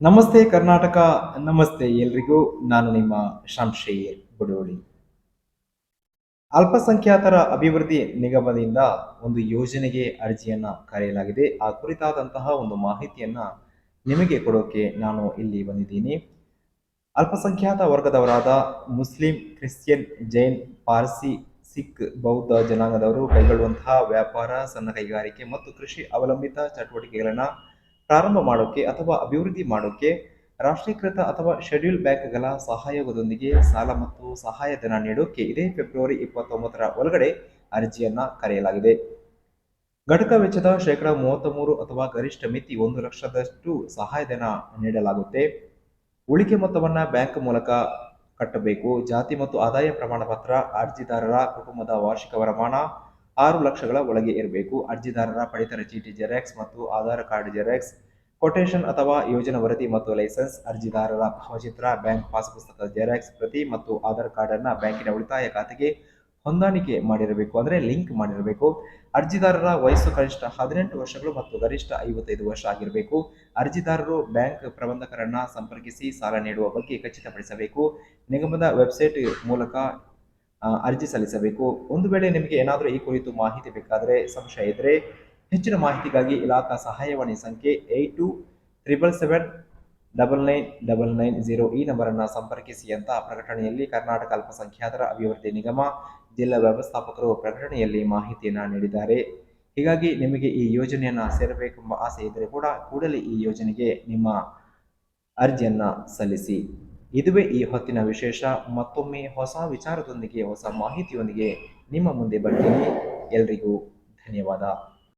ನಮಸ್ತೆ ಕರ್ನಾಟಕ, ನಮಸ್ತೆ ಎಲ್ರಿಗೂ. ನಾನು ನಿಮ್ಮ ಶಂಶೇರ್ ಬುಡೋಳಿ ಅಲ್ಪಸಂಖ್ಯಾತರ ಅಭಿವೃದ್ಧಿ ನಿಗಮದಿಂದ ಒಂದು ಯೋಜನೆಗೆ ಅರ್ಜಿಯನ್ನ ಕರೆಯಲಾಗಿದೆ. ಆ ಕುರಿತಾದಂತಹ ಒಂದು ಮಾಹಿತಿಯನ್ನ ನಿಮಗೆ ಕೊಡೋಕೆ ನಾನು ಇಲ್ಲಿ ಬಂದಿದ್ದೀನಿ. ಅಲ್ಪಸಂಖ್ಯಾತ ವರ್ಗದವರಾದ ಮುಸ್ಲಿಂ, ಕ್ರಿಶ್ಚಿಯನ್, ಜೈನ್, ಪಾರ್ಸಿ, ಸಿಖ್, ಬೌದ್ಧ ಜನಾಂಗದವರು ಕೈಗೊಳ್ಳುವಂತಹ ವ್ಯಾಪಾರ, ಸಣ್ಣ ಕೈಗಾರಿಕೆ ಮತ್ತು ಕೃಷಿ ಅವಲಂಬಿತ ಚಟುವಟಿಕೆಗಳನ್ನು ಪ್ರಾರಂಭ ಮಾಡೋಕೆ ಅಥವಾ ಅಭಿವೃದ್ಧಿ ಮಾಡೋಕೆ ರಾಷ್ಟ್ರೀಕೃತ ಅಥವಾ ಶೆಡ್ಯೂಲ್ ಬ್ಯಾಂಕ್ಗಳ ಸಹಯೋಗದೊಂದಿಗೆ ಸಾಲ ಮತ್ತು ಸಹಾಯಧನ ನೀಡೋಕೆ ಇದೇ ಫೆಬ್ರವರಿ ಇಪ್ಪತ್ತೊಂಬತ್ತರ ಒಳಗಡೆ ಅರ್ಜಿಯನ್ನ ಕರೆಯಲಾಗಿದೆ. ಘಟಕ ವೆಚ್ಚದ ಶೇಕಡ ಮೂವತ್ತ ಮೂರು ಅಥವಾ ಗರಿಷ್ಠ ಮಿತಿ ಒಂದು ಲಕ್ಷದಷ್ಟು ಸಹಾಯಧನ ನೀಡಲಾಗುತ್ತೆ. ಉಳಿಕೆ ಮೊತ್ತವನ್ನ ಬ್ಯಾಂಕ್ ಮೂಲಕ ಕಟ್ಟಬೇಕು. ಜಾತಿ ಮತ್ತು ಆದಾಯ ಪ್ರಮಾಣ ಪತ್ರ ಅರ್ಜಿದಾರರ ಕುಟುಂಬದ ವಾರ್ಷಿಕ ವರಮಾನ ಆರು ಲಕ್ಷಗಳ ಒಳಗೆ ಇರಬೇಕು. ಅರ್ಜಿದಾರರ ಪಡಿತರ ಚೀಟಿ ಜೆರಾಕ್ಸ್ ಮತ್ತು ಆಧಾರ್ ಕಾರ್ಡ್ ಜೆರಾಕ್ಸ್ ಕೊಟೇಶನ್ ಅಥವಾ ಯೋಜನಾ ವರದಿ ಮತ್ತು ಲೈಸೆನ್ಸ್, ಅರ್ಜಿದಾರರ ಭಾವಚಿತ್ರ, ಬ್ಯಾಂಕ್ ಪಾಸ್ ಪುಸ್ತಕದ ಜೆರಾಕ್ಸ್ ಪ್ರತಿ ಮತ್ತು ಆಧಾರ್ ಕಾರ್ಡ್ ಬ್ಯಾಂಕಿನ ಉಳಿತಾಯ ಖಾತೆಗೆ ಹೊಂದಾಣಿಕೆ ಮಾಡಿರಬೇಕು ಅಂದರೆ ಲಿಂಕ್ ಮಾಡಿರಬೇಕು. ಅರ್ಜಿದಾರರ ವಯಸ್ಸು ಕನಿಷ್ಠ ಹದಿನೆಂಟು ವರ್ಷಗಳು ಮತ್ತು ಗರಿಷ್ಠ ಐವತ್ತೈದು ವರ್ಷ ಆಗಿರಬೇಕು. ಅರ್ಜಿದಾರರು ಬ್ಯಾಂಕ್ ಪ್ರಬಂಧಕರನ್ನ ಸಂಪರ್ಕಿಸಿ ಸಾಲ ನೀಡುವ ಬಗ್ಗೆ ಖಚಿತಪಡಿಸಬೇಕು. ನಿಗಮದ ವೆಬ್ಸೈಟ್ ಮೂಲಕ ಅರ್ಜಿ ಸಲ್ಲಿಸಬೇಕು. ಒಂದು ವೇಳೆ ನಿಮಗೆ ಏನಾದರೂ ಈ ಕುರಿತು ಮಾಹಿತಿ ಬೇಕಾದರೆ ಸಂಶಯ ಇದ್ದರೆ ಹೆಚ್ಚಿನ ಮಾಹಿತಿಗಾಗಿ ಇಲಾಖಾ ಸಹಾಯವಾಣಿ ಸಂಖ್ಯೆ eight two triple seven double nine double nine zero ಈ ನಂಬರನ್ನು ಸಂಪರ್ಕಿಸಿ ಅಂತ ಪ್ರಕಟಣೆಯಲ್ಲಿ ಕರ್ನಾಟಕ ಅಲ್ಪಸಂಖ್ಯಾತರ ಅಭಿವೃದ್ಧಿ ನಿಗಮ ಜಿಲ್ಲಾ ವ್ಯವಸ್ಥಾಪಕರು ಪ್ರಕಟಣೆಯಲ್ಲಿ ಮಾಹಿತಿಯನ್ನು ನೀಡಿದ್ದಾರೆ. ಹೀಗಾಗಿ ನಿಮಗೆ ಈ ಯೋಜನೆಯನ್ನು ಸೇರಬೇಕೆಂಬ ಆಸೆ ಇದ್ದರೆ ಕೂಡ ಕೂಡಲೇ ಈ ಯೋಜನೆಗೆ ನಿಮ್ಮ ಅರ್ಜಿಯನ್ನು ಸಲ್ಲಿಸಿ. ಇದುವೇ ಈ ಹೊತ್ತಿನ ವಿಶೇಷ. ಮತ್ತೊಮ್ಮೆ ಹೊಸ ವಿಚಾರದೊಂದಿಗೆ ಹೊಸ ಮಾಹಿತಿಯೊಂದಿಗೆ ನಿಮ್ಮ ಮುಂದೆ ಬರ್ತೀನಿ. ಎಲ್ರಿಗೂ ಧನ್ಯವಾದ.